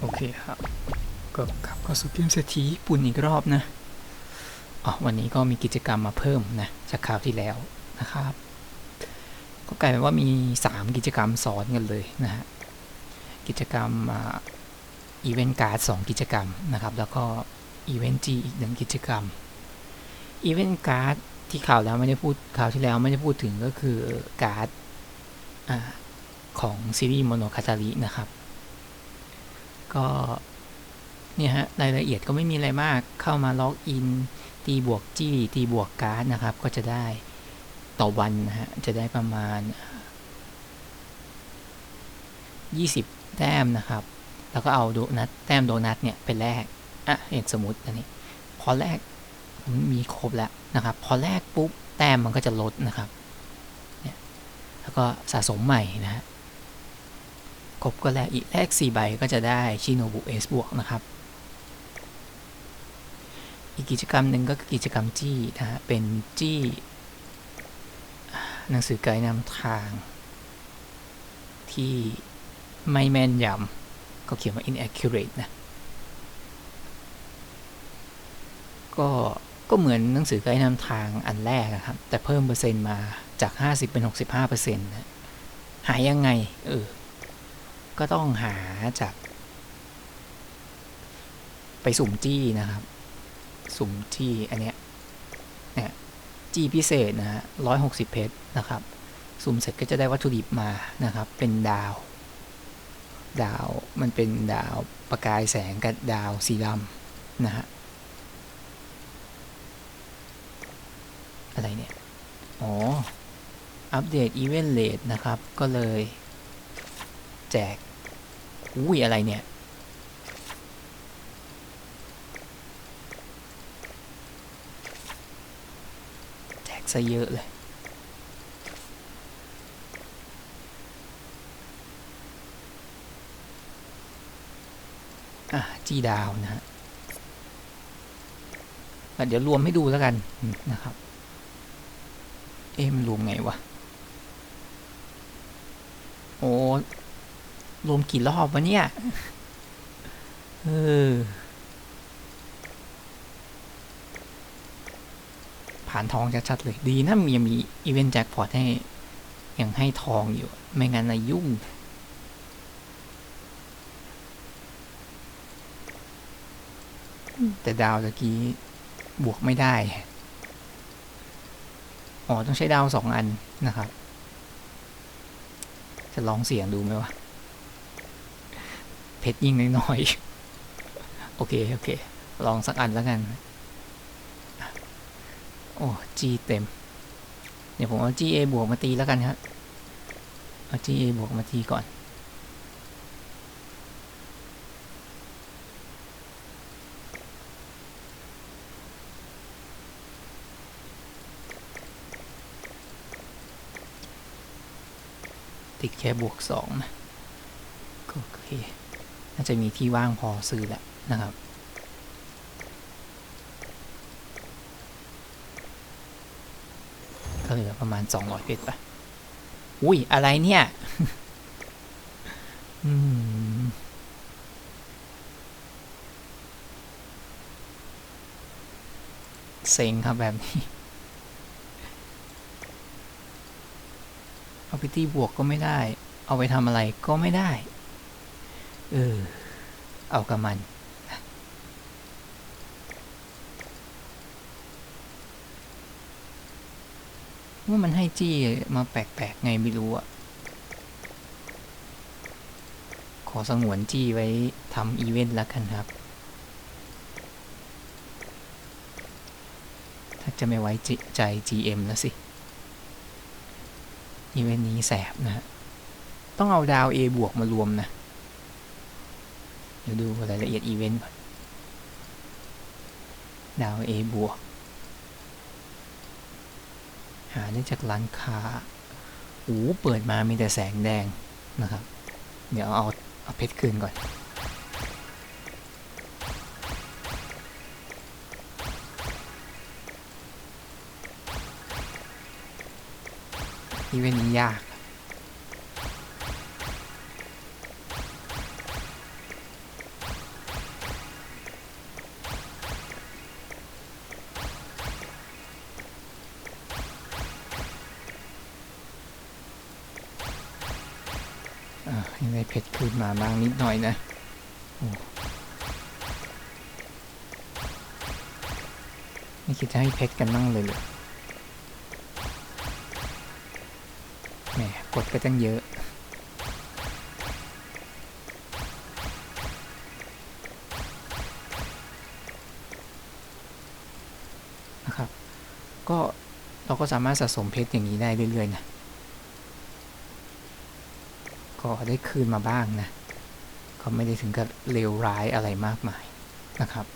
โอเคครับ ก็กลับเข้าสู่พิมพ์เศรษฐีญี่ปุ่นอีกรอบนะอ๋อวันนี้ก็มีกิจกรรมมาเพิ่มนะจากคราวที่แล้วนะครับ ก็กลายเป็นว่ามี 3 กิจกรรมสอนกันเลยนะฮะ กิจกรรมอีเวนต์การ์ดสกิจกรรมนะครับ แล้วก็อีเวนต์จีอีกหนึ่งกิจกรรมอีเวนต์การ์ดที่ข่าวแล้วไม่ได้พูดข่าวที่แล้วไม่ได้พูดถึงก็คือการ์ด ของซีรีส์โมโนคาตารินะครับ ก็เนี่ยฮะรายละเอียดก็ไม่มีอะไรมากเข้ามาล็อกอิน ตีบวกจี้ ตีบวกการ์ดนะครับ ก็จะได้ต่อวันนะฮะ จะได้ประมาณ 20 แต้มนะครับ แล้วก็เอาโดนัทแต้มโดนัทเนี่ยไปแลกอะเห็นสมมติอันนี้ พอแลกผมมีครบแล้วนะครับ พอแลกปุ๊บแต้มมันก็จะลดนะครับ เนี่ย แล้วก็สะสมใหม่นะฮะ ครบก็แลกอีกแลก4ใบก็จะได้ชิโนบุเอสบวกนะครับ อีกกิจกรรมหนึ่งก็คือกิจกรรมจี้นะฮะเป็นจี้ หนังสือไกด์นำทาง ที่ไม่แม่นยำก็เขียนว่า inaccurate นะก็ก็เหมือนหนังสือไกด์นำทางอันแรกนะครับ แต่เพิ่มเปอร์เซ็นต์มาจาก 50 เป็น 65เปอร์เซ็นต์นะหายยังไง เออ ก็ต้องหาจาก ไปสุ่มจี้นะครับ สุ่มจี้อันเนี้ยเนี่ยจี้พิเศษนะฮะร้อยหกสิบเพชรนะครับ สุ่มเสร็จก็จะได้วัตถุดิบมานะครับ เป็นดาว ดาวมันเป็นดาวประกายแสงกับดาวสีดำนะฮะอะไรเนี่ย อ๋อ อัปเดตอีเวนต์เลทนะครับ ก็เลย แจกอุ้ยอะไรเนี่ย แจกซะเยอะเลย อะ จีดาวนะฮะเดี๋ยวรวมให้ดูแล้วกันนะครับ เอ๊ะมันรวมไงวะ โอ้ รวมกี่รอบวะเนี่ย เออ ผ่านทองชัดๆเลยดีนะมียังมีอีเวนต์แจ็คพอตให้ยังให้ทองอยู่ ไม่งั้นนะยุ่งแต่ดาวตะกี้บวกไม่ได้ อ๋อ ต้องใช้ดาวสองอันนะครับ จะลองเสียงดูไหมวะ เพชรยิ่งน้อยๆโอเค โอเค ลองสักอันแล้วกัน โอ้จีเต็ม เดี๋ยวผมเอา GA บวกมาตีแล้วกันครับเอา GA บวกมาตีก่อนติดแค่บวกสองนะก็โอเค น่าจะมีที่ว่างพอซื้อแหละนะครับ ก็เหลือประมาณ 200 เพชรปะอุ้ย อะไรเนี่ยอืมเซ็งครับแบบนี้ เอาไปตีบวกก็ไม่ได้ เอาไปทำอะไรก็ไม่ได้ เออ เอากับมัน ว่ามันให้จี้มาแปลกๆ ไงไม่รู้อะขอสงวนจี้ไว้ทำอีเวนต์ล้วกันครับ ถ้าจะไม่ไว้จิใจ GM แล้วสิ อีเวนต์นี้แสบนะฮะต้องเอาดาว A บวกมารวมนะ เดี๋ยวดูรายละเอียดอีเวนต์ก่อน ดาว A บวก หาได้จากร้านค้าโอ้เปิดมามีแต่แสงแดงนะครับ เดี๋ยวเอาเอาเพชรคืนก่อน อีเวนต์นี้ยาก ยังได้เพชรคืนมาบ้างนิดหน่อยนะไม่คิดจะให้เพชรกันบ้างเลยเลยแหมกดไปตั้งเยอะนะครับ ก็เราก็สามารถสะสมเพชรอย่างนี้ได้เรื่อยๆนะ ก็ได้คืนมาบ้างนะ ก็ไม่ได้ถึงกับเลวร้ายอะไรมากมายนะครับ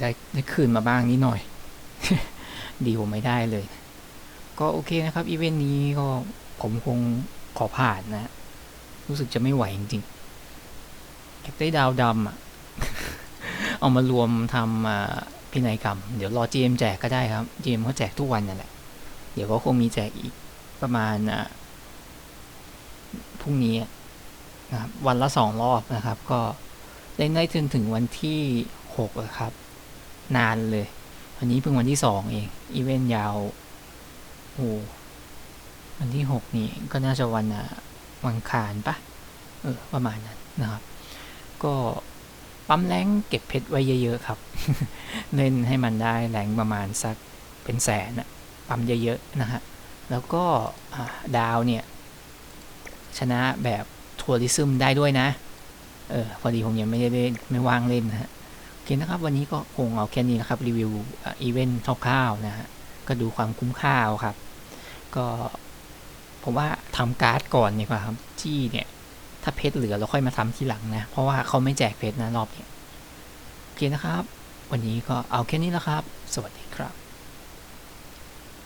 ได้ได้คืนมาบ้างนิดหน่อย ดีกว่าไม่ได้เลย ก็โอเคนะครับอีเวนต์นี้ก็ผมคงขอผ่านนะ รู้สึกจะไม่ไหวจริงๆเก็บได้ดาวดำอะเอามารวมทำพินัยกรรม เดี๋ยวรอ GM แจกก็ได้ครับ GM เขาแจกทุกวันนั่นแหละ เดี๋ยวก็คงมีแจกอีกประมาณพรุ่งนี้นะครับวันละสองรอบนะครับ ก็เล่นได้จนถึงวันที่หกครับ นานเลยวันนี้เพิ่งวันที่สองเอง อีเวนต์ยาว โอ้วันที่หกนี่ก็น่าจะวันอะวันอังคารปะเออ ประมาณนั้นนะครับ ก็ปั๊มแรงเก็บเพชรไว้เยอะๆครับ เล่นให้มันได้แรงประมาณสักเป็นแสนอะปั๊มเยอะๆนะฮะ แล้วก็ดาวเนี่ย ชนะแบบทัวริซึมได้ด้วยนะ เออ พอดีผมยังไม่ได้ไม่ว่างเล่นนะฮะ เคนะครับวันนี้ก็คงเอาแค่นี้นะครับรีวิวอีเวนต์คร่าวๆนะฮะก็ดูความคุ้มค่าครับ ก็ผมว่าทำการ์ดก่อนดีกว่าครับจี้เนี่ย ถ้าเพชรเหลือเราค่อยมาทำทีหลังนะ เพราะว่าเขาไม่แจกเพชรนะรอบเนี้ยโอเคนะครับ วันนี้ก็เอาแค่นี้แล้วครับ สวัสดีครับ